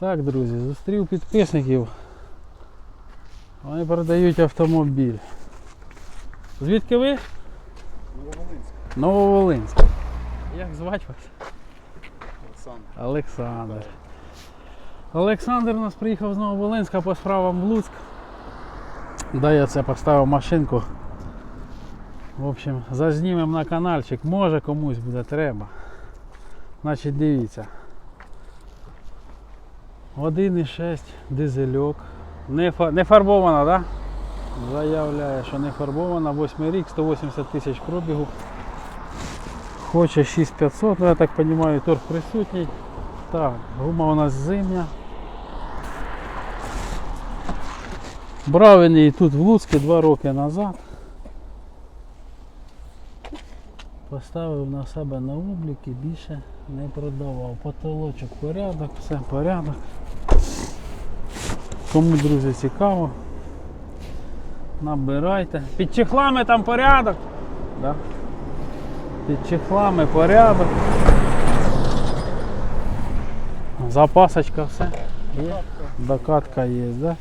Так, друзі, зустрів підписників. Вони продають автомобіль. Звідки ви? Нововолинськ. Нововолинськ. Як звати вас? Олександр. Олександр. Олександр у нас приїхав з Нововолинська по справам в Луцьк. Да, я це поставив машинку. В общем, зазнімемо на каналчик. Може комусь буде треба. Значить, дивіться. 1,6 дизельок. Не, не фарбована? Да? Заявляє, що не фарбована. 8 рік, 180 тисяч пробігу. Хоче 6500, ну я так розумію, торг присутній. Так, гума у нас зимня. Брав він її тут в Луцькі два роки назад. Поставив на себе на облік і більше не продавав. Потолочок порядок, все порядок. Кому, друзі, цікаво, набирайте. Під чехлами там порядок. Да? Під чехлами порядок. Запасочка все. Є. Докатка є, да?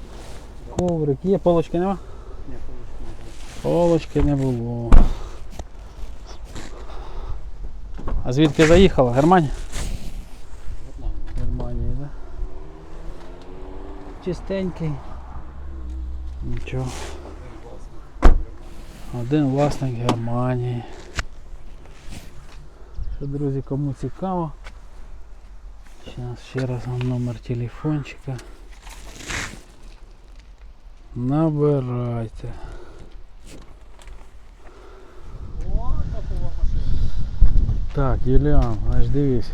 Коврик є, полочки нема? Ні, Полочки не було. А звідки заїхала? Германія? Германії, да? Чистенький. Нічого. Один власник Германії. Що, друзі, кому цікаво. Зараз ще раз вам номер телефончика. Набирайте. О, топова машина. Так, Юліан, аж дивись.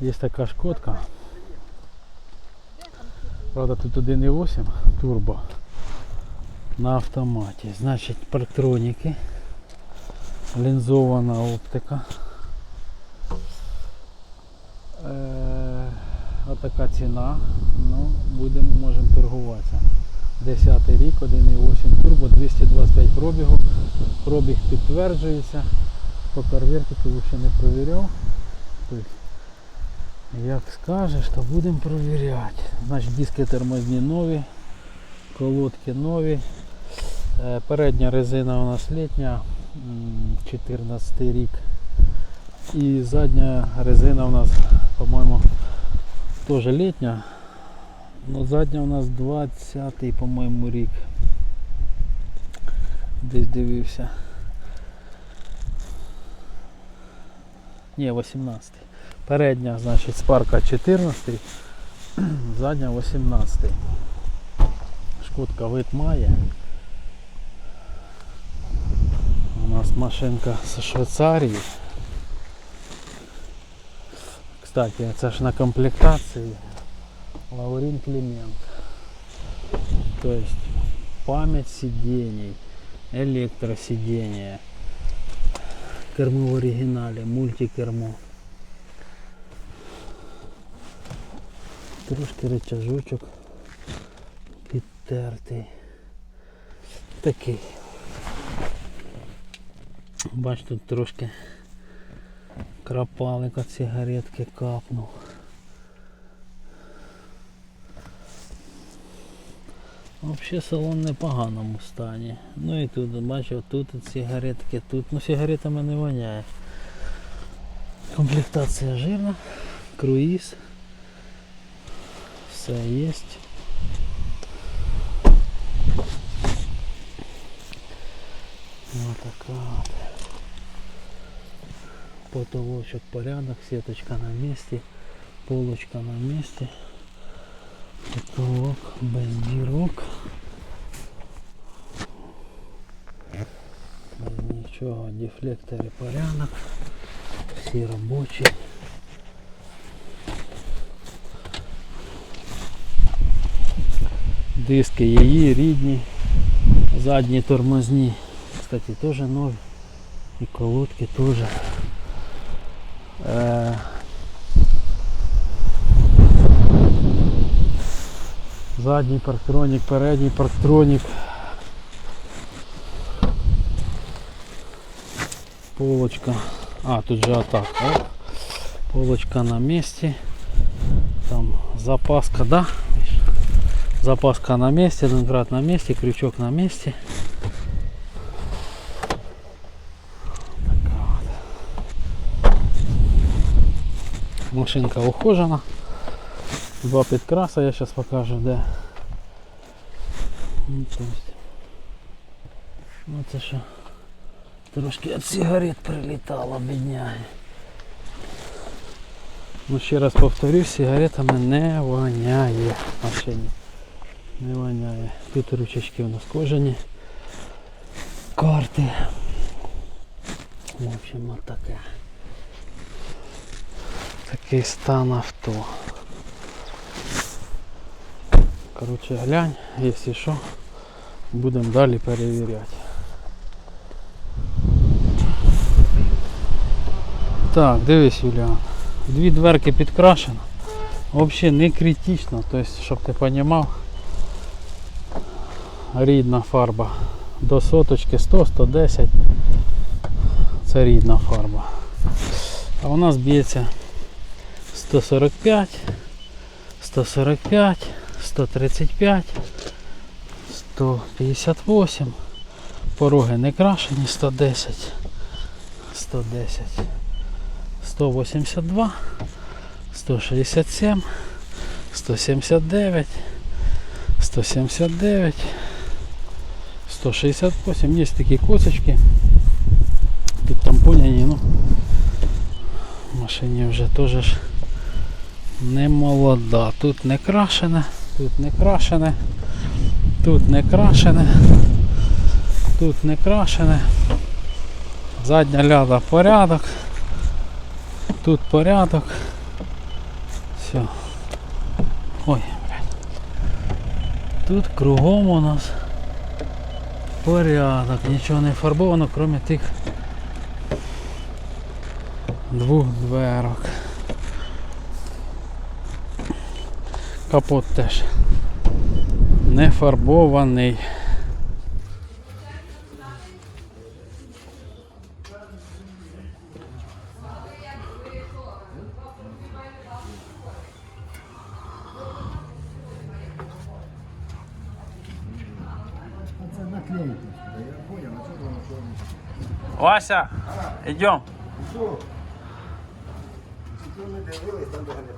Є така шкодка. Правда тут 1.8 турбо на автоматі. Значить парктроніки. Лінзована оптика. Е, отака ціна. Ну, будемо, можемо торгуватися. 10 рік, 1.8 турбо, 225 пробігу. Пробіг підтверджується. По перевірки ще не провіряв. Як скажеш, то будемо провіряти. Значить диски тормозні нові, колодки нові. Е, Передня резина у нас літня, 14 рік. І задня резина у нас, по-моєму, теж літня. Ну, задня у нас 20 по-моєму, рік. Десь дивився. Ні, 18. Передня, значить, спарка 14, задня 18. Шкодка вид має. У нас машинка з Швейцарії. Кстати, це ж на комплектації Лаурин Климент. То есть память сидений, электросидения. Кермо в оригіналі, мультикермо. Трошки речажочок підтертий. Такий. Бач, тут трошки крапалик від сигаретки капнув. Взагалі салон в непоганому стані. Ну і тут, бачив, тут от сигаретки, тут, ну сигаретами не воняє. Комплектація жирна, круїз. Все є. Вот така от. Потолочок порядок, сеточка на месте, полочка на месте. Потолок без дірок. Без нічого, дефлектори порядок. Всі робочі. Диски її рідні, задні тормозні. Кстати, теж нові. І колодки теж. Е, Задній парктронік, передній парктронік. Полочка. А, тут же атак. Полочка на місці. Там Запаска, да? Запаска на месте, домкрат на месте, крючок на месте. Така от. Машинка ухожена. Два підкраса я зараз покажу, де. Ну, то есть. Ну це що. Трошки від сигарет прилітало, бідняги. Ну ще раз повторюсь, сигаретами не воняє в машині. Не воняє. Тут ручечки у нас кожані. Карти. В общем, от таке. Такий стан авто. Короче, глянь, якщо що, будемо далі перевіряти. Так, дивись, Юліан. Дві дверки підкрашено. Взагалі не критично, тобто, щоб ти розумів, рідна фарба. До соточки 100-110 це рідна фарба. А у нас б'ється 145, 145, 135, 158. Пороги не крашені 110, 110. 182, 167, 179, 179, 168. Є такі косочки. Під тампоняні, ну машині вже теж не молода. Тут не крашене, тут не крашене, тут не крашене, тут не крашене. Задня ляда порядок. Тут порядок. Все. Ой, блядь. Тут кругом у нас порядок. Нічого не фарбовано, крім тих двох дверок. Капот теж не фарбований.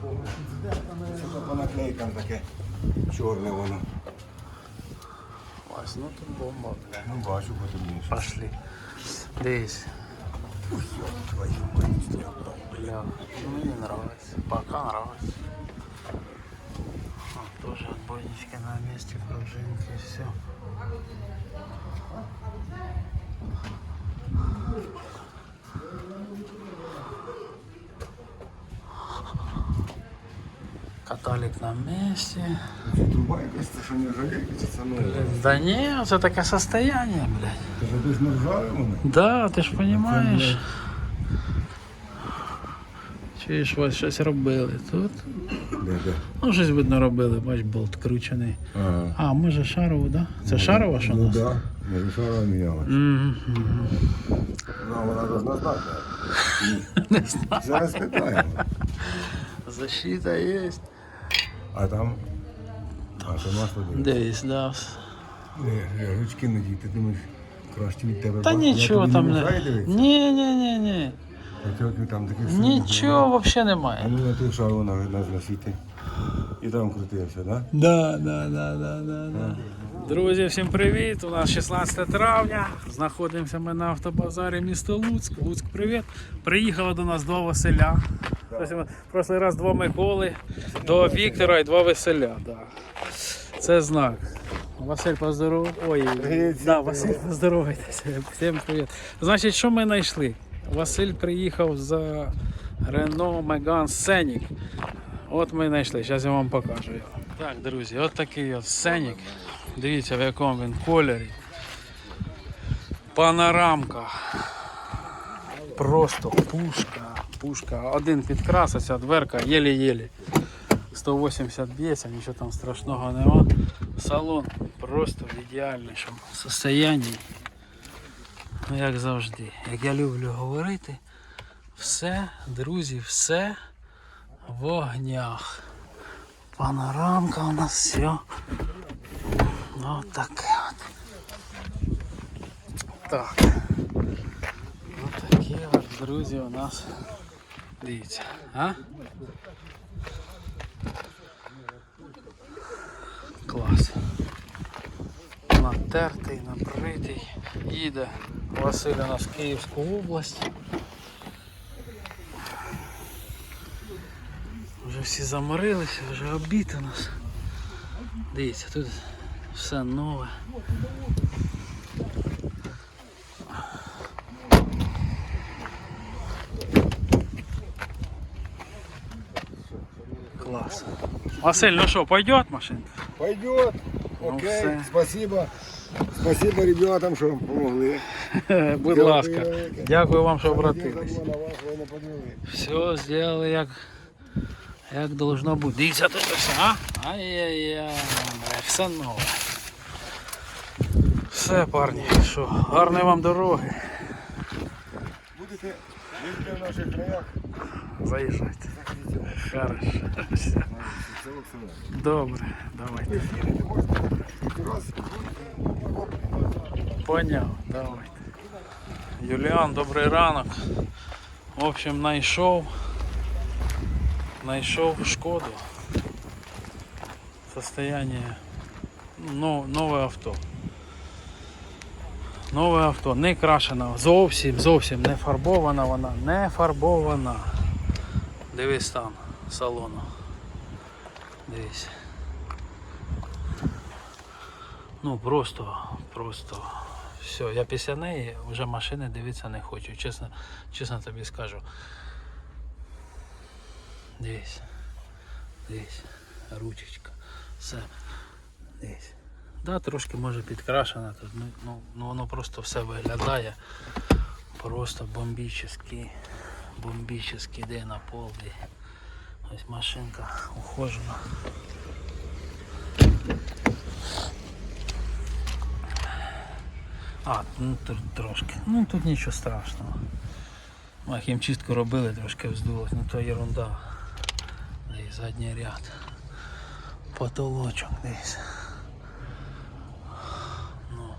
Помню. Що по наклейкам таке чорне воно. Вася, ну тут бомба, бля. Ну бачу, потемніше. Пошли. Дивись. Твою мать. Бля, ну мне нравится. Пока нравится. Тоже отбойнички на месте, пружинки, все. Каталик на месте. Це труба якась, це що не чи це нове? Да не, это такое состояние, блядь. Це ж десь не ржаве воно? Да, ти ж розумієш. Чуєш, ось щось робили тут. Де, де? Ну, щось видно робили, бач, болт кручений. Ага. А, може шарову, да? Це шарова, що у Ну нас? да, може шарова мінялась. Мгм. Ну, вона должна знати. Не знаю. Зараз питаємо. Защита є. А там? А, то масло дивиться. Десь, да. Не, ручки надіти, ти думаєш, краще від тебе. Та бачу. Я нічого тобі там мішаю не. дивитися? Ні, ні, ні, ні. Отак там таке все Нічого взагалі А немає. ну на ту шару на, на, на світі. І там крутився, да? Да, да, да, да, да, да. Друзі, всім привіт! У нас 16 травня. Знаходимося ми на автобазарі місто Луцьк. Луцьк, привіт. Приїхало до нас два Василя. Тобто прошлий раз два Миколи, два Віктора і два Василя. Да. Це знак. Василь, поздоров... Ой, да, Василь, поздоровайтеся. Всім привіт. Значить, що ми знайшли? Василь приїхав за Renault Megane Scenic. От ми знайшли, зараз я вам покажу його. Так, друзі, от такий от Scenic. Дивіться, в якому він кольорі. Панорамка. Просто пушка. Пушка. Один підкрас, дверка єлі-єлі. 180 б'ється, нічого там страшного нема. Салон просто в ідеальнішому состоянні. Ну, як завжди. Як я люблю говорити, все, друзі, все в огнях. Панорамка у нас все. Вот таке от. Так. Ось такі от, друзі, у нас. Дивіться, а? Клас. Натертий, набритий. Їде Василь у нас в Київську область. всі заморилися, вже обід у нас. Дивіться, тут все нове. Класс. Василь, ну что, пойдет машинка? Пойдет. Ну, Окей, все. спасибо. Спасибо ребятам, що помогли. Будь Дякую ласка. велике. Дякую вам, що Дякую обратились. на вас, ви не подивили. Все зробили як, як должно бути. Дивіться тут все, а? Ай-яй-яй, все нове. Все, парні, що, гарної вам дороги. Будете в наших краях, Заїжджайте. Хорошо. Добре, давайте. Поняв, давайте. Юліан, добрий ранок. В общем, знайшов. Знайшов шкоду. Состояние. Ну, нове авто. Нове авто, не крашена, зовсім, зовсім не фарбована вона, не фарбована. Дивись стан салону. Дивись. Ну просто, просто. Все, я після неї вже машини дивитися не хочу. Чесно, чесно тобі скажу. Дивись. Дивись. Ручечка. Все. Дивись. Да, трошки може підкрашена тут. Ну, ну, ну воно просто все виглядає. Просто бомбічний. Бомбічний де на полі. Ось машинка ухожена. А, ну тут трошки. Ну тут нічого страшного. Хімчистку робили, трошки вздулось, ну то ерунда. Задній ряд. Потолочок десь. Ну.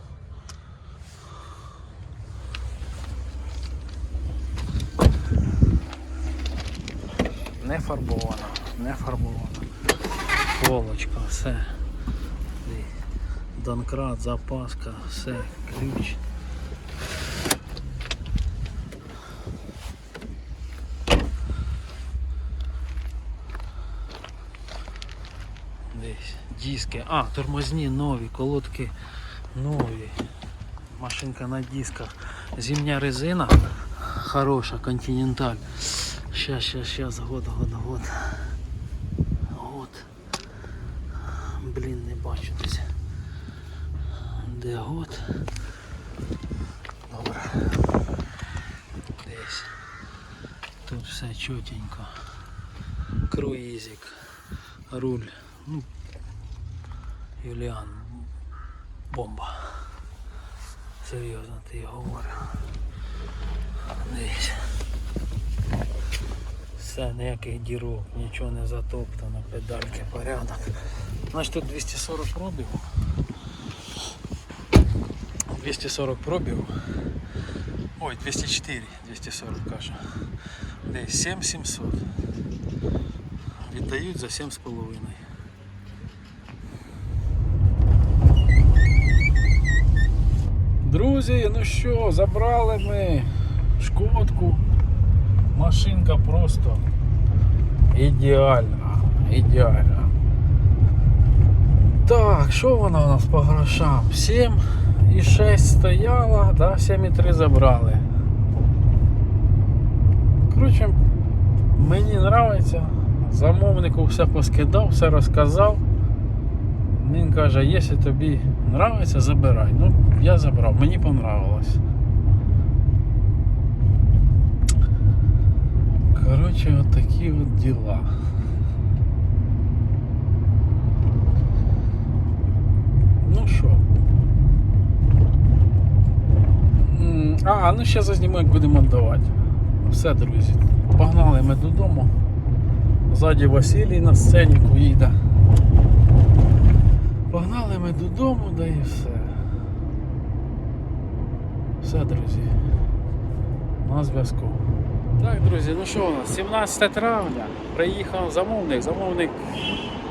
Не фарбована, не фарбована. Полочка, все. Донкрат, запаска, все, ключ. Десь диски. А, тормозні нові, колодки нові. Машинка на дисках. Зимня резина хороша, континенталь. Щас, щас, щас, год, год, год. Год. Блін, не бачу десь. Де год? Добре. Десь. Тут все чотенько. Круїзик. Руль. Ну, Юліан. Бомба. Серйозно ти говорю. Дивись. Все, ніяких дірок, нічого не затоптано, педальки порядок. Значить тут 240 пробігу. 240 пробігу. Ой, 204, 240 каже. Десь 7700. Віддають за 7,5. Друзі, ну що, забрали ми шкодку. Машинка просто ідеальна. Ідеальна. Так, що вона у нас по грошам? 7 і 6 стояла, да, 7,3 забрали. Коротше, мені подобається. Замовнику все поскидав, все розказав. Він каже, якщо тобі подобається, забирай. Ну, я забрав, мені понравилось. Коротше, от такі от діла. Ну що? А, ну ще зазніму, як будемо віддавати. Все, друзі. Погнали ми додому. Ззаді Василій на сцені їде. Погнали ми додому, да і все. Все, друзі. На зв'язку. Так, друзі, ну що у нас? 17 травня. Приїхав замовник. Замовник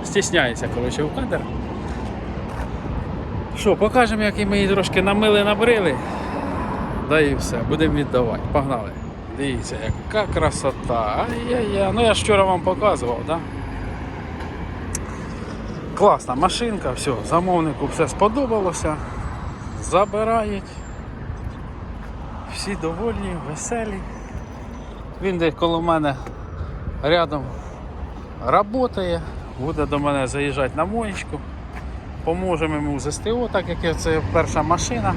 стісняється, коротше, в кадр. Що, покажемо, як ми її трошки намили, набрили. Да і все, будемо віддавати. Погнали. Дивіться, яка красота. Ай-яй-яй. Ну я ж вчора вам показував, так? Да? Класна машинка, все, замовнику все сподобалося. Забирають. Всі довольні, веселі. Він десь коло мене рядом працює, буде до мене заїжджати на моєчку. Поможемо йому з СТО, так як це перша машина.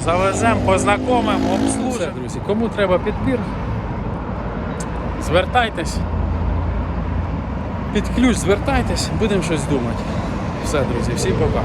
Завеземо, познайомимо, обслужимо. Друзі, кому треба підбір, звертайтесь. Під ключ звертайтесь, будемо щось думати. Все, друзі, всім пока.